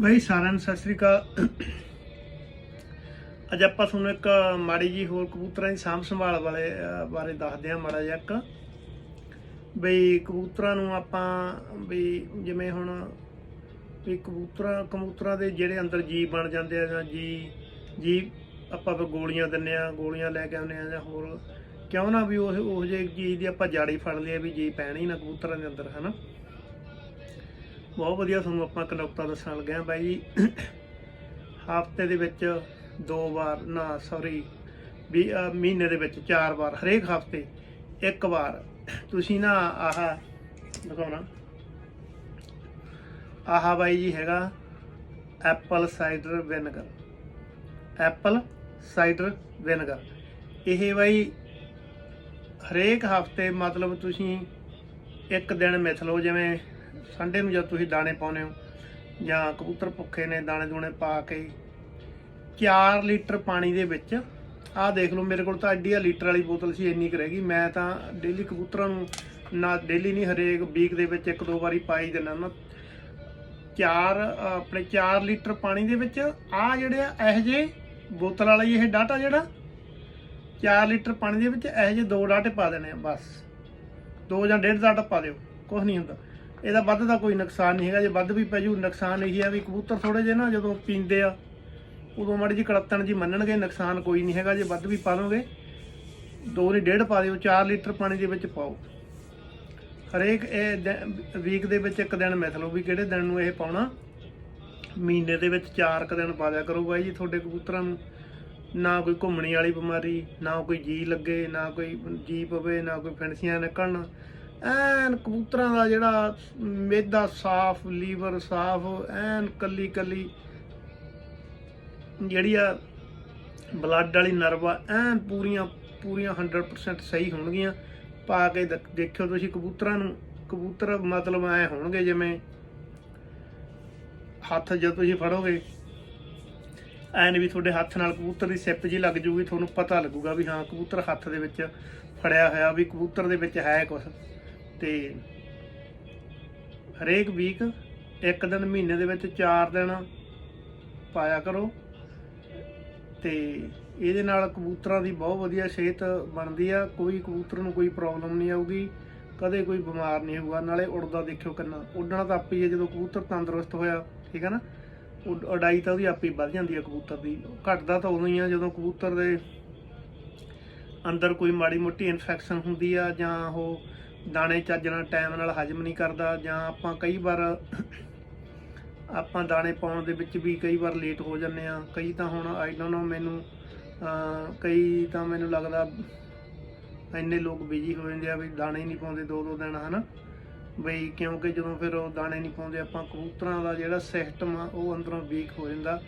ਬਾਈ ਸਾਰਿਆਂ ਨੂੰ ਸਤਿ ਸ੍ਰੀ ਅਕਾਲ। ਅੱਜ ਆਪਾਂ ਤੁਹਾਨੂੰ ਇੱਕ ਮਾੜੀ ਜੀ ਹੋਰ ਕਬੂਤਰਾਂ ਦੀ ਸਾਂਭ ਸੰਭਾਲ ਵਾਲੇ ਬਾਰੇ ਦੱਸਦੇ ਹਾਂ ਮਾੜਾ ਜਿਹਾ ਇੱਕ। ਬਈ ਕਬੂਤਰਾਂ ਨੂੰ ਆਪਾਂ ਬਈ ਜਿਵੇਂ ਹੁਣ ਵੀ ਕਬੂਤਰਾਂ ਕਬੂਤਰਾਂ ਦੇ ਜਿਹੜੇ ਅੰਦਰ ਜੀ ਬਣ ਜਾਂਦੇ ਆ ਜਾਂ ਜੀ ਜੀ ਆਪਾਂ ਫਿਰ ਗੋਲੀਆਂ ਦਿੰਨੇ ਆ ਗੋਲੀਆਂ ਲੈ ਕੇ ਆਉਂਦੇ ਆ ਜਾਂ ਹੋਰ। ਕਿਉਂ ਨਾ ਵੀ ਉਹ ਉਹ ਜਿਹੀ ਚੀਜ਼ ਦੀ ਆਪਾਂ ਜਾੜੀ ਫੜ ਲਈਏ ਵੀ ਜੀ ਪੈਣੀ ਨਾ ਕਬੂਤਰਾਂ ਦੇ ਅੰਦਰ, ਹਨਾ? ਬਹੁਤ ਵਧੀਆ ਤੁਹਾਨੂੰ ਆਪਾਂ ਇੱਕ ਦੱਸਣ ਲੱਗੇ ਹਾਂ ਬਾਈ ਜੀ। ਹਫ਼ਤੇ ਦੇ ਵਿੱਚ ਦੋ ਵਾਰ, ਨਾ ਸੌਰੀ ਵੀ ਮਹੀਨੇ ਦੇ ਵਿੱਚ ਚਾਰ ਵਾਰ, ਹਰੇਕ ਹਫ਼ਤੇ ਇੱਕ ਵਾਰ। ਤੁਸੀਂ ਨਾ ਆਹ ਦਿਖਾਉਣਾ। ਆਹ ਬਾਈ ਜੀ ਹੈਗਾ apple cider vinegar. Apple cider vinegar. ਇਹ ਬਾਈ ਹਰੇਕ ਹਫ਼ਤੇ ਮਤਲਬ ਤੁਸੀਂ ਇੱਕ ਦਿਨ ਮਿਥ ਲਓ, ਜਿਵੇਂ ਸੰਡੇ ਨੂੰ ਜਦ ਤੁਸੀਂ ਦਾਣੇ ਪਾਉਨੇ ਹੋ, ਜਾਂ ਕਬੂਤਰ ਭੁੱਖੇ ਨੇ ਦਾਣੇ ਦੂਣੇ ਪਾ ਕੇ 4 ਲੀਟਰ ਪਾਣੀ ਦੇ ਵਿੱਚ, ਆਹ ਦੇਖ ਲਓ ਮੇਰੇ ਕੋਲ ਤਾਂ ਐਡੀ ਆ ਲੀਟਰ ਵਾਲੀ ਬੋਤਲ ਸੀ, ਇੰਨੀ ਕੁ ਰਹਿ ਗਈ। ਮੈਂ ਤਾਂ ਡੇਲੀ ਕਬੂਤਰਾਂ ਨੂੰ, ਨਾ ਡੇਲੀ ਨਹੀਂ, ਹਰੇਕ ਵੀਕ ਦੇ ਵਿੱਚ ਇੱਕ ਦੋ ਵਾਰੀ ਪਾਈ ਦਿੰਦਾ ਨਾ ਚਾਰ, ਆਪਣੇ 4 ਲੀਟਰ ਪਾਣੀ ਦੇ ਵਿੱਚ ਆ ਜਿਹੜੇ ਆ, ਇਹ ਜੇ ਬੋਤਲ ਵਾਲਾ ਇਹ ਡਾਟਾ ਜਿਹੜਾ 4 ਲੀਟਰ ਪਾਣੀ ਦੇ ਵਿੱਚ ਇਹ ਜੇ ਦੋ ਡਾਟੇ ਪਾ ਦੇਣੇ ਆ, ਬਸ। ਦੋ ਜਾਂ ਡੇਢ ਡਾਟਾ ਪਾ ਦਿਓ ਕੁਝ ਨਹੀਂ ਹੁੰਦਾ। ਇਹਦਾ ਵੱਧ ਦਾ ਕੋਈ ਨੁਕਸਾਨ ਨਹੀਂ ਹੈਗਾ, ਜੇ ਵੱਧ ਵੀ ਪੈ ਜੂ, ਨੁਕਸਾਨ ਇਹੀ ਆ ਵੀ ਕਬੂਤਰ ਥੋੜੇ ਜਿਹੇ ਨਾ ਜਦੋਂ ਪੀਂਦੇ ਆ, ਉਦੋਂ ਮਾੜੀ ਜੀ ਕੜਤਣ ਜੀ ਮੰਨਣਗੇ, ਨੁਕਸਾਨ ਕੋਈ ਨਹੀਂ ਹੈਗਾ, ਜੇ ਵੱਧ ਵੀ ਪਾ ਲਓਗੇ, ਦੋ ਨਹੀਂ, ਡੇਢ ਪਾ ਦਿਓ 4 ਲੀਟਰ ਪਾਣੀ ਦੇ ਵਿੱਚ ਪਾਓ। ਹਰੇਕ ਇਹ ਵੀਕ ਦੇ ਵਿੱਚ ਇੱਕ ਦਿਨ ਮਿਥ ਲਓ ਵੀ ਕਿਹੜੇ ਦਿਨ ਨੂੰ ਇਹ ਪਾਉਣਾ। ਮਹੀਨੇ ਦੇ ਵਿੱਚ 4 ਕ ਦਿਨ ਪਾ ਦਿਆ ਕਰੋ ਬਾਈ ਜੀ, ਤੁਹਾਡੇ ਕਬੂਤਰਾਂ ਨੂੰ ਨਾ ਕੋਈ ਘੁੰਮਣੀ ਵਾਲੀ ਬਿਮਾਰੀ, ਨਾ ਕੋਈ ਜੀ ਲੱਗੇ, ਨਾ ਕੋਈ ਜੀ ਪਵੇ, ਨਾ ਕੋਈ ਫਿੰਸੀਆਂ ਨਿਕਲਣ ਐਨ ਕਬੂਤਰਾਂ ਦਾ ਜਿਹੜਾ ਮੇਦਾ ਸਾਫ਼, ਲੀਵਰ ਸਾਫ਼, ਐਨ ਕੱਲੀ ਕੱਲੀ ਜਿਹੜੀ ਆ ਬਲੱਡ ਵਾਲੀ ਨਰਵ ਆ, ਐਨ ਪੂਰੀਆਂ ਪੂਰੀਆਂ 100% ਸਹੀ ਹੋਣਗੀਆਂ। ਪਾ ਕੇ ਦੇਖਿਓ ਤੁਸੀਂ ਕਬੂਤਰਾਂ ਨੂੰ, ਕਬੂਤਰ ਮਤਲਬ ਐ ਹੋਣਗੇ ਜਿਵੇਂ ਹੱਥ ਜਦ ਤੁਸੀਂ ਫੜੋਗੇ, ਐਨ ਵੀ ਤੁਹਾਡੇ ਹੱਥ ਨਾਲ ਕਬੂਤਰ ਦੀ ਸਿੱਪ ਜੀ ਲੱਗ ਜੂਗੀ, ਤੁਹਾਨੂੰ ਪਤਾ ਲੱਗੂਗਾ ਵੀ ਹਾਂ, ਕਬੂਤਰ ਹੱਥ ਦੇ ਵਿੱਚ ਫੜਿਆ ਹੋਇਆ ਵੀ ਕਬੂਤਰ ਦੇ ਵਿੱਚ ਹੈ ਕੁਝ ਤੇ ਹਰੇਕ ਵੀਕ ਇੱਕ ਦਿਨ ਮਹੀਨੇ ਦੇ ਵਿੱਚ 4 ਦਿਨ ਪਾਇਆ ਕਰੋ ਤੇ ਇਹਦੇ ਨਾਲ ਕਬੂਤਰਾਂ ਦੀ ਬਹੁਤ ਵਧੀਆ ਸਿਹਤ ਬਣਦੀ ਆ, ਕੋਈ ਕਬੂਤਰ ਨੂੰ ਕੋਈ ਪ੍ਰੋਬਲਮ ਨਹੀਂ ਆਊਗੀ, ਕਦੇ ਕੋਈ ਬਿਮਾਰ ਨਹੀਂ ਹੋਊਗਾ, ਨਾਲੇ ਉੜਦਾ ਦੇਖਿਓ ਕਿੰਨਾ, ਉੱਡਣਾ ਤਾਂ ਆਪੇ ਹੀ ਹੈ ਜਦੋਂ ਕਬੂਤਰ ਤੰਦਰੁਸਤ ਹੋਇਆ, ਠੀਕ ਹੈ ਨਾ, ਉਡ- ਉਡਾਈ ਤਾਂ ਉਹਦੀ ਆਪੇ ਹੀ ਵੱਧ ਜਾਂਦੀ ਹੈ ਕਬੂਤਰ ਦੀ, ਘਟਦਾ ਤਾਂ ਉਦੋਂ ਹੀ ਆ, ਜਦੋਂ ਕਬੂਤਰ ਦੇ ਅੰਦਰ ਕੋਈ ਮਾੜੀ ਮੋਟੀ ਇਨਫੈਕਸ਼ਨ ਹੁੰਦੀ ਆ ਜਾਂ ਉਹ ਦਾਣੇ ਚੱਜ ਨਾਲ ਟਾਈਮ ਨਾਲ ਹਜਮ ਨਹੀਂ ਕਰਦਾ ਜਾਂ ਆਪਾਂ ਕਈ ਵਾਰ ਆਪਾਂ ਦਾਣੇ ਪਾਉਣ ਦੇ ਵਿੱਚ ਵੀ ਕਈ ਵਾਰ ਲੇਟ ਹੋ ਜਾਂਦੇ ਆ ਕਈ ਤਾਂ ਹੁਣ ਆਈ ਡੋਨਟ ਨੋ ਮੈਨੂੰ ਕਈ ਤਾਂ ਮੈਨੂੰ ਲੱਗਦਾ ਇੰਨੇ ਲੋਕ ਬਿਜ਼ੀ ਹੋ ਜਾਂਦੇ ਆ ਵੀ ਦਾਣੇ ਨਹੀਂ ਪਾਉਂਦੇ ਦੋ ਦੋ ਦਿਨ, ਹਨਾ? ਬਈ ਕਿਉਂਕਿ ਜਦੋਂ ਫਿਰ ਉਹ ਦਾਣੇ ਨਹੀਂ ਪਾਉਂਦੇ, ਆਪਾਂ ਕਬੂਤਰਾਂ ਦਾ ਜਿਹੜਾ ਸਿਸਟਮ ਆ, ਉਹ ਅੰਦਰੋਂ ਵੀਕ ਹੋ ਜਾਂਦਾ।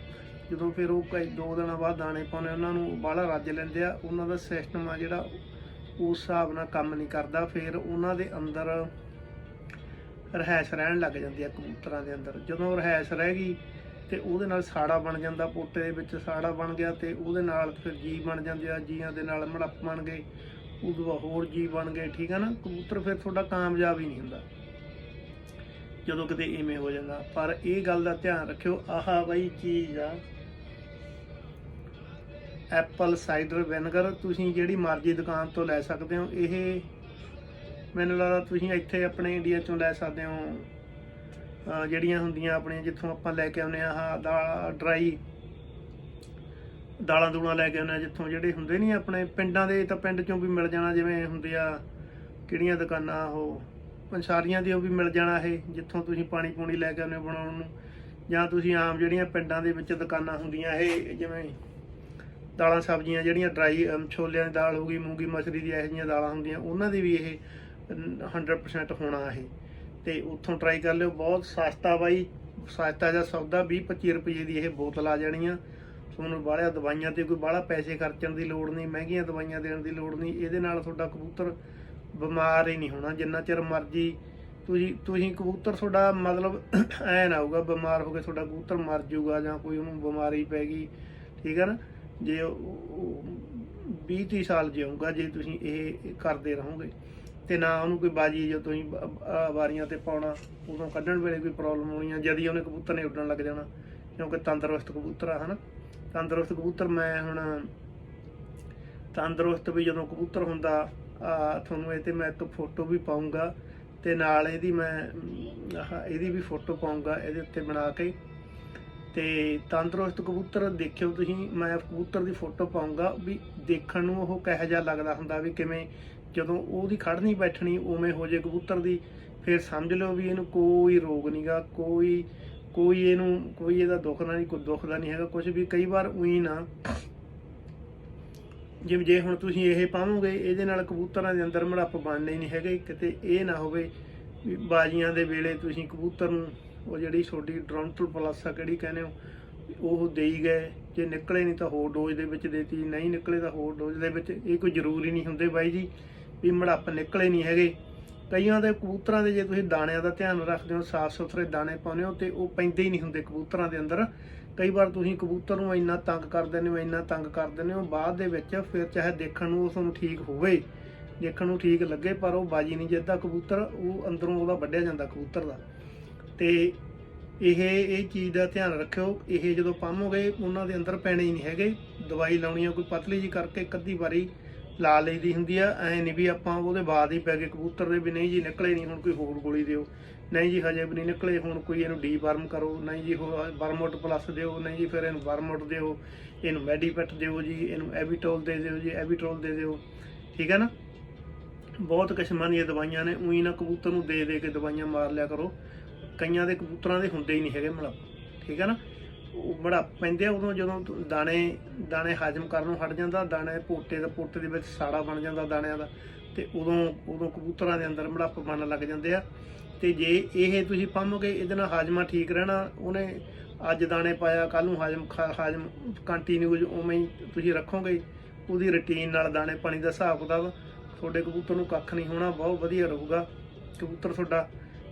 ਜਦੋਂ ਫਿਰ ਉਹ ਕਈ ਦੋ ਦਿਨਾਂ ਬਾਅਦ ਦਾਣੇ ਪਾਉਂਦੇ, ਉਹਨਾਂ ਨੂੰ ਬਾਹਲਾ ਰੱਜ ਲੈਂਦੇ ਆ। ਉਹਨਾਂ ਦਾ ਸਿਸਟਮ ਆ ਜਿਹੜਾ ਉਸ ਹਿਸਾਬ ਨਾਲ ਕੰਮ ਨਹੀਂ ਕਰਦਾ, ਫਿਰ ਉਹਨਾਂ ਦੇ ਅੰਦਰ ਰਹਿਸ਼ ਰਹਿਣ ਲੱਗ ਜਾਂਦੀ ਆ ਕਬੂਤਰਾਂ ਦੇ ਅੰਦਰ। ਜਦੋਂ ਰਹਿਸ਼ ਰਹਿ ਗਈ ਤੇ ਉਹਦੇ ਨਾਲ ਸਾੜਾ ਬਣ ਜਾਂਦਾ, ਪੋਟੇ ਦੇ ਵਿੱਚ ਸਾੜਾ ਬਣ ਗਿਆ ਤੇ ਉਹਦੇ ਨਾਲ ਫਿਰ ਜੀ ਬਣ ਜਾਂਦੇ ਆ, ਜੀਆਂ ਦੇ ਨਾਲ ਮੜੱਪ ਬਣ ਗਏ, ਉਦੋਂ ਬਾਅਦ ਹੋਰ ਜੀ ਬਣ ਗਏ, ਠੀਕ ਹੈ ਨਾ? ਕਬੂਤਰ ਫਿਰ ਤੁਹਾਡਾ ਕਾਮਯਾਬ ਹੀ ਨਹੀਂ ਹੁੰਦਾ। ਜਦੋਂ ਕਿਤੇ ਇਵੇਂ ਹੋ ਜਾਂਦਾ। ਪਰ ਇਹ ਗੱਲ ਦਾ ਧਿਆਨ ਰੱਖਿਓ, ਆਹਾ ਬਾਈ, ਚੀਜ਼ ਆ। ਐਪਲ, ਸਾਈਡਰ, ਵਿਨੇਗਰ ਤੁਸੀਂ ਜਿਹੜੀ ਮਰਜ਼ੀ ਦੁਕਾਨ ਤੋਂ ਲੈ ਸਕਦੇ ਹੋ। ਇਹ ਮੈਨੂੰ ਲੱਗਦਾ ਤੁਸੀਂ ਇੱਥੇ ਆਪਣੇ ਇੰਡੀਆ ਚੋਂ ਲੈ ਸਕਦੇ ਹੋ। ਜਿਹੜੀਆਂ ਹੁੰਦੀਆਂ ਆਪਣੀਆਂ, ਜਿੱਥੋਂ ਆਪਾਂ ਲੈ ਕੇ ਆਉਂਦੇ ਆ ਆਹ ਦਾਲ, ਡਰਾਈ, ਦਾਲਾਂ ਦੂਲਾਂ ਲੈ ਕੇ ਆਉਂਦੇ ਆ ਜਿੱਥੋਂ ਜਿਹੜੇ ਹੁੰਦੇ ਨਹੀਂ ਆਪਣੇ, ਪਿੰਡਾਂ ਦੇ ਤਾਂ ਪਿੰਡ ਚੋਂ ਵੀ ਮਿਲ ਜਾਣਾ, ਜਿਵੇਂ ਹੁੰਦੇ ਆ ਕਿਹੜੀਆਂ ਦੁਕਾਨਾਂ, ਉਹ ਪੰਸਾਰੀਆਂ ਦੀ ਵੀ ਮਿਲ ਜਾਣਾ ਇਹ, ਜਿੱਥੋਂ ਤੁਸੀਂ ਪਾਣੀ ਪੂਣੀ ਲੈ ਕੇ ਆਉਂਦੇ ਹੋ ਬਣਾਉਣ ਨੂੰ। ਜਾਂ ਤੁਸੀਂ ਆਮ ਜਿਹੜੀਆਂ ਪਿੰਡਾਂ ਦੇ ਵਿੱਚ ਦੁਕਾਨਾਂ ਹੁੰਦੀਆਂ ਇਹ, ਜਿਵੇਂ ਦਾਲਾਂ ਸਬਜ਼ੀਆਂ ਜਿਹੜੀਆਂ ਡਰਾਈ ਛੋਲਿਆਂ ਦੀ ਦਾਲ ਹੋ ਗਈ ਮੂੰਗੀ ਮਸਰੀ ਦੀ ਇਹੋ ਜਿਹੀਆਂ ਦਾਲਾਂ ਹੁੰਦੀਆਂ ਉਹਨਾਂ ਦੀ ਵੀ ਇਹ ਅਮ, 100% ਹੋਣਾ ਇਹ। ਤੇ ਉੱਥੋਂ ਟਰਾਈ ਕਰ ਲਿਓ ਬਹੁਤ ਸਸਤਾ ਬਾਈ ਸਸਤਾ ਜਿਹਾ ਸੌਦਾ 20 25 ਰੁਪਏ ਦੀ ਇਹ ਬੋਤਲ ਆ ਜਾਣੀ ਆ। ਤੁਹਾਨੂੰ ਬਾਹਲਿਆਂ ਦਵਾਈਆਂ ਤੇ ਕੋਈ ਬਾਹਲਾ ਪੈਸੇ ਖਰਚਣ ਦੀ ਲੋੜ ਨਹੀਂ ਮਹਿੰਗੀਆਂ ਦਵਾਈਆਂ ਦੇਣ ਦੀ ਲੋੜ ਨਹੀਂ ਇਹਦੇ ਨਾਲ ਤੁਹਾਡਾ ਕਬੂਤਰ ਬਿਮਾਰ ਹੀ ਨਹੀਂ ਹੋਣਾ ਜਿੰਨਾ ਚਿਰ ਮਰਜ਼ੀ ਤੁਸੀਂ ਤੁਸੀਂ ਕਬੂਤਰ ਤੁਹਾਡਾ ਮਤਲਬ ਐ ਨਾ ਹੋਊਗਾ ਬਿਮਾਰ ਹੋ ਕੇ ਤੁਹਾਡਾ ਕਬੂਤਰ ਮਰ ਜਾਊਗਾ ਜਾਂ ਕੋਈ ਉਹਨੂੰ ਬਿਮਾਰੀ ਪੈ ਗਈ ਠੀਕ ਹੈ ਨਾ? ਜੇ 20 30 ਸਾਲ ਜਿਊਗਾ, ਜੇ ਤੁਸੀਂ ਇਹ ਕਰਦੇ ਰਹੋਗੇ, ਤੇ ਨਾ ਉਹਨੂੰ ਕੋਈ ਬਾਜੀ ਜੋ ਤੁਸੀਂ ਵਾਰੀਆਂ ਤੇ ਪਾਉਣਾ, ਉਦੋਂ ਕੱਢਣ ਵੇਲੇ ਕੋਈ ਪ੍ਰੋਬਲਮ ਹੋਣੀ ਆ, ਜਦ ਉਹਨੇ ਕਬੂਤਰ ਨੇ ਉੱਡਣ ਲੱਗ ਜਾਣਾ, ਕਿਉਂਕਿ ਤੰਦਰੁਸਤ ਕਬੂਤਰ ਆ, ਹਨਾ? ਤੰਦਰੁਸਤ ਕਬੂਤਰ ਮੈਂ ਹੁਣ ਤੰਦਰੁਸਤ ਵੀ ਜਦੋਂ ਕਬੂਤਰ ਹੁੰਦਾ ਤੁਹਾਨੂੰ ਇਹ ਤੇ ਮੈਂ ਇੱਕ ਫੋਟੋ ਵੀ ਪਾਉਂਗਾ ਤੇ ਨਾਲ ਇਹਦੀ ਮੈਂ ਇਹਦੀ ਵੀ ਫੋਟੋ ਪਾਉਂਗਾ ਇਹਦੇ ਉੱਤੇ ਬਣਾ ਕੇ ਤੇ ਤੰਦਰੁਸਤ ਕਬੂਤਰ ਦੇਖਿਓ ਤੁਸੀਂ, ਮੈਂ ਕਬੂਤਰ ਦੀ ਫੋਟੋ ਪਾਉਂਗਾ ਵੀ ਦੇਖਣ ਨੂੰ ਉਹ ਕਿਹੋ ਜਿਹਾ ਲੱਗਦਾ ਹੁੰਦਾ ਵੀ ਕਿਵੇਂ ਜਦੋਂ ਉਹਦੀ ਖੜਨੀ ਬੈਠਣੀ, ਉਵੇਂ ਹੋ ਜੇ ਕਬੂਤਰ ਦੀ, ਫਿਰ ਸਮਝ ਲਓ ਵੀ ਇਹਨੂੰ ਕੋਈ ਰੋਗ ਨਹੀਂਗਾ ਕੋਈ ਕੋਈ ਇਹਨੂੰ, ਕੋਈ ਇਹਦਾ ਦੁੱਖ ਨਾ ਨਹੀਂ, ਕੋਈ ਦੁੱਖ ਦਾ ਨਹੀਂ ਹੈਗਾ ਕੁਝ ਵੀ ਕਈ ਵਾਰ ਉਹੀ ਨਾ। ਜਿਵੇਂ ਜੇ ਹੁਣ ਤੁਸੀਂ ਇਹ ਪਾਵੋਗੇ, ਇਹਦੇ ਨਾਲ ਕਬੂਤਰਾਂ ਦੇ ਅੰਦਰ ਮੜੱਪ ਬਣਨੇ ਨਹੀਂ ਹੈਗੇ, ਕਿਤੇ ਇਹ ਨਾ ਹੋਵੇ ਵੀ ਬਾਜੀਆਂ ਦੇ ਵੇਲੇ ਤੁਸੀਂ ਕਬੂਤਰ ਨੂੰ ਉਹ ਜਿਹੜੀ ਛੋਟੀ ਡਰੰਟਲ ਪਲੱਸ ਆ, ਕਿਹੜੀ ਕਹਿੰਦੇ ਹੋ, ਉਹ ਦੇਈ ਗਏ। ਜੇ ਨਿਕਲੇ ਨਹੀਂ ਤਾਂ ਹੋਰ ਡੋਜ਼ ਦੇ ਵਿੱਚ ਦੇਤੀ, ਨਹੀਂ ਨਿਕਲੇ ਤਾਂ ਹੋਰ ਡੋਜ਼ ਦੇ ਵਿੱਚ। ਇਹ ਕੋਈ ਜ਼ਰੂਰੀ ਨਹੀਂ ਹੁੰਦੇ ਬਾਈ ਜੀ, ਵੀ ਮੜੱਪ ਨਿਕਲੇ ਨਹੀਂ ਹੈਗੇ। ਕਈਆਂ ਦੇ ਕਬੂਤਰਾਂ ਦੇ ਜੇ ਤੁਸੀਂ ਦਾਣਿਆਂ ਦਾ ਧਿਆਨ ਰੱਖਦੇ ਹੋ ਸਾਫ਼ ਸੁਥਰੇ ਦਾਣੇ ਪਾਉਂਦੇ ਹੋ ਤੇ ਉਹ ਪੈਂਦੇ ਹੀ ਨਹੀਂ ਹੁੰਦੇ ਕਬੂਤਰਾਂ ਦੇ ਅੰਦਰ। ਕਈ ਵਾਰ ਤੁਸੀਂ ਕਬੂਤਰ ਨੂੰ ਇੰਨਾ ਤੰਗ ਕਰ ਦਿੰਦੇ ਹੋ, ਇੰਨਾ ਤੰਗ ਕਰ ਦਿੰਦੇ ਹੋ, ਬਾਅਦ ਦੇ ਵਿੱਚ ਫਿਰ ਚਾਹੇ ਦੇਖਣ ਨੂੰ ਉਹ ਤੁਹਾਨੂੰ ਠੀਕ ਹੋਵੇ, ਦੇਖਣ ਨੂੰ ਠੀਕ ਲੱਗੇ, ਪਰ ਉਹ ਬਾਜੀ ਨਹੀਂ ਜਿੱਦਾਂ ਕਬੂਤਰ, ਉਹ ਅੰਦਰੋਂ ਉਹਦਾ ਵੱਢਿਆ ਜਾਂਦਾ ਕਬੂਤਰ ਦਾ। ਤੇ ਇਹ ਇਹ ਚੀਜ਼ ਦਾ ਧਿਆਨ ਰੱਖਿਓ। ਇਹ ਜਦੋਂ ਪੰਮੋਗੇ ਉਹਨਾਂ ਦੇ ਅੰਦਰ ਪੈਣੇ ਹੀ ਨਹੀਂ ਹੈਗੇ। ਦਵਾਈ ਲਾਉਣੀ ਆ, ਕੋਈ ਪਤਲੀ ਜੀ ਕਰਕੇ ਇੱਕ ਅੱਧੀ ਵਾਰੀ ਲਾ ਲਈਦੀ ਹੁੰਦੀ ਆ। ਐ ਨਹੀਂ ਵੀ ਆਪਾਂ ਉਹਦੇ ਬਾਅਦ ਹੀ ਪੈ ਗਏ ਕਬੂਤਰ ਦੇ ਵੀ ਨਹੀਂ ਜੀ, ਨਿਕਲੇ ਨਹੀਂ, ਹੁਣ ਕੋਈ ਹੋਰ ਗੋਲੀ ਦਿਓ। ਨਹੀਂ ਜੀ, ਹਜੇ ਵੀ ਨਹੀਂ ਨਿਕਲੇ, ਹੁਣ ਕੋਈ ਇਹਨੂੰ ਡੀ ਵਰਮ ਕਰੋ। ਨਹੀਂ ਜੀ ਵਰਮੋਟ ਪਲੱਸ ਦਿਓ। ਨਹੀਂ ਜੀ, ਫਿਰ ਇਹਨੂੰ ਵਰਮੋਟ ਦਿਓ। ਇਹਨੂੰ ਮੈਡੀਪੈਟ ਦਿਓ ਜੀ, ਇਹਨੂੰ ਐਵੀਟੋਲ ਦੇ ਦਿਓ ਜੀ ਐਵੀਟੋਲ ਦੇ ਦਿਓ। ਠੀਕ ਹੈ ਨਾ? ਬਹੁਤ ਕਿਸਮਾਂ ਦੀਆਂ ਦਵਾਈਆਂ ਨੇ। ਉਹੀ ਨਾ ਕਬੂਤਰ ਨੂੰ ਦੇ ਦੇ ਕੇ ਦਵਾਈਆਂ ਮਾਰ ਲਿਆ ਕਰੋ। ਕਈਆਂ ਦੇ ਕਬੂਤਰਾਂ ਦੇ ਹੁੰਦੇ ਹੀ ਨਹੀਂ ਹੈਗੇ ਮੜਾ ਠੀਕ ਹੈ ਨਾ? ਉਹ ਬੜਾ ਪੈਂਦੇ ਆ ਉਦੋਂ ਜਦੋਂ ਤ- ਦਾਣੇ ਦਾਣੇ ਹਜਮ ਕਰਨੋਂ ਹਟ ਜਾਂਦਾ, ਦਾਣੇ ਪੋਟੇ ਦਾ ਪੋਟੇ ਦੇ ਵਿੱਚ ਸਾੜਾ ਬਣ ਜਾਂਦਾ ਦਾਣਿਆਂ ਦਾ, ਤੇ ਉਦੋਂ ਉਦੋਂ ਕਬੂਤਰਾਂ ਦੇ ਅੰਦਰ ਮੜੱਪ ਬਣਨ ਲੱਗ ਜਾਂਦੇ ਆ। ਤੇ ਜੇ ਇਹ ਤੁਸੀਂ ਪੰਮੋਗੇ ਇਹਦੇ ਨਾਲ ਹਾਜ਼ਮਾ ਠੀਕ ਰਹਿਣਾ, ਉਹਨੇ ਅੱਜ ਦਾਣੇ ਪਾਇਆ ਕੱਲ ਨੂੰ ਹਾਜ਼ਮ ਖਾ- ਹਾਜ਼ਮ ਕੰਟੀਨਿਊ ਉਵੇਂ ਹੀ ਤੁਸੀਂ ਰੱਖੋਗੇ, ਉਹਦੀ ਰੁਟੀਨ ਨਾਲ ਦਾਣੇ ਪਾਣੀ ਦਾ ਹਿਸਾਬ ਕਿਤਾਬ, ਤੁਹਾਡੇ ਕਬੂਤਰ ਨੂੰ ਕੱਖ ਨਹੀਂ ਹੋਣਾ, ਬਹੁਤ ਵਧੀਆ ਰਹੂਗਾ। ਕਬੂਤਰ ਤੁਹਾਡਾ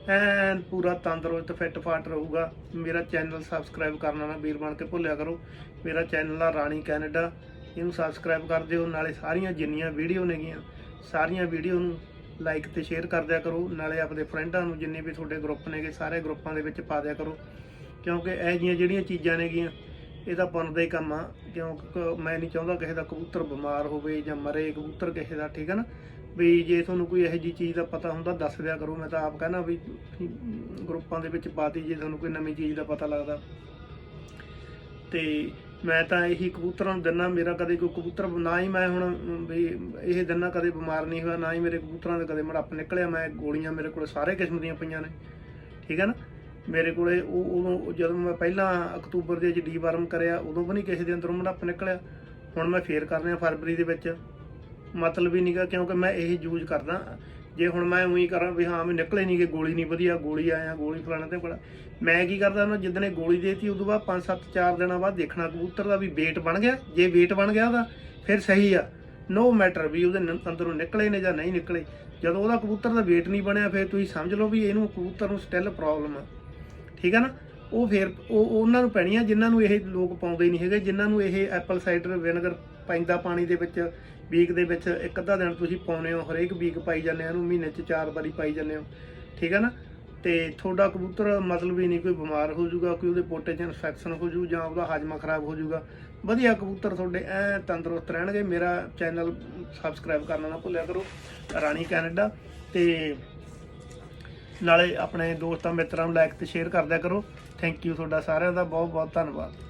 ਐਨ ਪੂਰਾ ਤੰਦਰੁਸਤ ਫਿੱਟ ਫਾਟ ਰਹੂਗਾ। ਮੇਰਾ ਚੈਨਲ ਸਬਸਕ੍ਰਾਈਬ ਕਰਨਾ ਨਾ ਵੀਰ ਬਣ ਕੇ ਭੁੱਲਿਆ ਕਰੋ। ਮੇਰਾ ਚੈਨਲ ਆ ਰਾਣੀ ਕੈਨੇਡਾ। ਇਹਨੂੰ ਸਬਸਕ੍ਰਾਈਬ ਕਰ ਦਿਓ, ਨਾਲੇ ਸਾਰੀਆਂ ਜਿੰਨੀਆਂ ਵੀਡੀਓ ਨੇਗੀਆਂ, ਸਾਰੀਆਂ ਵੀਡੀਓ ਨੂੰ ਲਾਈਕ ਤੇ ਸ਼ੇਅਰ ਕਰ ਦਿਆ ਕਰੋ। ਨਾਲੇ ਆਪਣੇ ਫਰੈਂਡਾਂ ਨੂੰ ਜਿੰਨੇ ਵੀ ਤੁਹਾਡੇ ਗਰੁੱਪ ਨੇਗੇ, ਸਾਰੇ ਗਰੁੱਪਾਂ ਦੇ ਵਿੱਚ ਪਾ ਦਿਆ ਕਰੋ। ਕਿਉਂਕਿ ਇਹ ਜਿਹੀਆਂ ਜਿਹੜੀਆਂ ਚੀਜ਼ਾਂ ਨੇਗੀਆਂ, ਇਹ ਤਾਂ ਪੁੰਨ ਦਾ ਹੀ ਕੰਮ ਆ। ਕਿਉਂਕਿ ਮੈਂ ਨਹੀਂ ਚਾਹੁੰਦਾ ਕਿਸੇ ਦਾ ਕਬੂਤਰ ਬਿਮਾਰ ਹੋਵੇ ਜਾਂ ਮਰੇ ਕਬੂਤਰ ਕਿਸੇ ਦਾ, ਠੀਕ ਹੈ ਨਾ? ਵੀ ਜੇ ਤੁਹਾਨੂੰ ਕੋਈ ਇਹੋ ਜੀ ਚੀਜ਼ ਦਾ ਪਤਾ ਹੁੰਦਾ, ਦੱਸ ਦਿਆ ਕਰੋ। ਮੈਂ ਤਾਂ ਆਪ ਕਹਿੰਦਾ ਵੀ ਗਰੁੱਪਾਂ ਦੇ ਵਿੱਚ ਪਾਤੀ ਜੇ ਤੁਹਾਨੂੰ ਕੋਈ ਨਵੀਂ ਚੀਜ਼ ਦਾ ਪਤਾ ਲੱਗਦਾ। ਤੇ ਮੈਂ ਤਾਂ ਇਹੀ ਕਬੂਤਰਾਂ ਨੂੰ ਦਿੰਨਾ, ਮੇਰਾ ਕਦੇ ਕੋਈ ਕਬੂਤਰ, ਨਾ ਹੀ ਮੈਂ ਹੁਣ ਵੀ ਇਹ ਦਿੰਨਾ, ਕਦੇ ਬਿਮਾਰ ਨਹੀਂ ਹੋਇਆ, ਨਾ ਹੀ ਮੇਰੇ ਕਬੂਤਰਾਂ ਦੇ ਕਦੇ ਮੜੱਪ ਨਿਕਲਿਆ। ਮੈਂ ਗੋਲੀਆਂ ਮੇਰੇ ਕੋਲ ਸਾਰੇ ਕਿਸਮ ਦੀਆਂ ਪਈਆਂ ਨੇ। ਠੀਕ ਹੈ ਨਾ? ਮੇਰੇ ਕੋਲੇ ਉਹ ਉਦੋਂ ਜਦੋਂ ਮੈਂ ਪਹਿਲਾਂ ਅਕਤੂਬਰ ਦੇ ਵਿੱਚ ਡੀਵਾਰਮ ਕਰਿਆ, ਉਦੋਂ ਵੀ ਨਹੀਂ ਕਿਸੇ ਦੇ ਅੰਦਰੋਂ ਮੜੱਪ ਨਿਕਲਿਆ। ਹੁਣ ਮੈਂ ਫੇਰ ਕਰ ਰਿਹਾ ਫਰਵਰੀ ਦੇ ਵਿੱਚ। ਮਤਲਬ ਹੀ ਨਹੀਂਗਾ ਕਿਉਂਕਿ ਮੈਂ ਇਹੀ ਯੂਜ਼ ਕਰਦਾ। ਜੇ ਹੁਣ ਮੈਂ ਉਹੀ ਕਰਾਂ ਵੀ ਹਾਂ ਮੈਂ ਨਿਕਲੇ ਨਹੀਂਗੇ ਗੋਲੀ ਨਹੀਂ ਵਧੀਆ, ਗੋਲੀ ਆਇਆ ਗੋਲੀ ਫਲਾਣਾ ਤੇ ਬੜਾ। ਮੈਂ ਕੀ ਕਰਦਾ ਉਹਨਾਂ, ਜਿੱਦਣੇ ਗੋਲੀ ਦੇਤੀ, ਉਦੋਂ ਬਾਅਦ 5-7 4 ਦਿਨਾਂ ਬਾਅਦ ਦੇਖਣਾ, ਕਬੂਤਰ ਦਾ ਵੀ weight ਬਣ ਗਿਆ। ਜੇ weight ਬਣ ਗਿਆ ਉਹਦਾ, ਫਿਰ ਸਹੀ ਆ। ਨੋ ਮੈਟਰ ਵੀ ਉਹਦੇ ਅੰਦਰੋਂ ਨਿਕਲੇ ਨੇ ਜਾਂ ਨਹੀਂ ਨਿਕਲੇ। ਜਦੋਂ ਉਹਦਾ ਕਬੂਤਰ ਦਾ weight ਨਹੀਂ ਬਣਿਆ, ਫਿਰ ਤੁਸੀਂ ਸਮਝ ਲਓ ਵੀ ਇਹਨੂੰ ਕਬੂਤਰ ਨੂੰ ਸਟਿਲ ਪ੍ਰੋਬਲਮ ਆ। ਠੀਕ ਆ ਨਾ? ਉਹ ਫਿਰ, ਉਹ ਉਹਨਾਂ ਨੂੰ ਪੈਣੀ ਆ ਜਿਨ੍ਹਾਂ ਨੂੰ ਇਹ ਲੋਕ ਪਾਉਂਦੇ ਨਹੀਂ ਹੈਗੇ, ਜਿਨ੍ਹਾਂ ਨੂੰ ਇਹ ਐਪਲ ਸਾਈਡਰ ਵਿਨੇਗਰ ਪੈਂਦਾ ਪਾਣੀ ਦੇ ਵਿੱਚ ਵੀਕ ਦੇ ਵਿੱਚ ਇੱਕ ਅੱਧਾ ਦਿਨ ਤੁਸੀਂ ਪਾਉਨੇ ਹੋ, ਹਰੇਕ ਵੀਕ ਪਾਈ ਜਾਂਦੇ ਹੋ, ਇਹਨੂੰ ਮਹੀਨੇ 'ਚ ਚਾਰ ਵਾਰੀ ਪਾਈ ਜਾਂਦੇ ਹੋ, ਠੀਕ ਹੈ ਨਾ? ਤੇ ਤੁਹਾਡਾ ਕਬੂਤਰ ਮਤਲਬ ਹੀ ਨਹੀਂ ਕੋਈ ਬਿਮਾਰ ਹੋ ਜਾਊਗਾ, ਕੋਈ ਉਹਦੇ ਪੋਟੇ 'ਚ ਇਨਫੈਕਸ਼ਨ ਹੋ ਜਾਊ ਜਾਂ ਉਹਦਾ ਹਾਜ਼ਮਾ ਖਰਾਬ ਹੋ ਜਾਊਗਾ। ਵਧੀਆ ਕਬੂਤਰ ਤੁਹਾਡੇ ਐ ਤੰਦਰੁਸਤ ਰਹਿਣਗੇ, ਮੇਰਾ ਚੈਨਲ ਸਬਸਕ੍ਰਾਈਬ ਕਰਨਾ ਨਾ ਭੁੱਲਿਆ ਕਰੋ, ਰਾਣੀ ਕੈਨੇਡਾ। ਤੇ ਨਾਲੇ ਆਪਣੇ ਦੋਸਤਾਂ, ਮਿੱਤਰਾਂ ਨੂੰ ਲਾਈਕ ਤੇ ਸ਼ੇਅਰ ਕਰਦਿਆ ਕਰੋ। ਥੈਂਕ ਯੂ ਤੁਹਾਡਾ ਸਾਰਿਆਂ ਦਾ ਬਹੁਤ ਬਹੁਤ ਧੰਨਵਾਦ।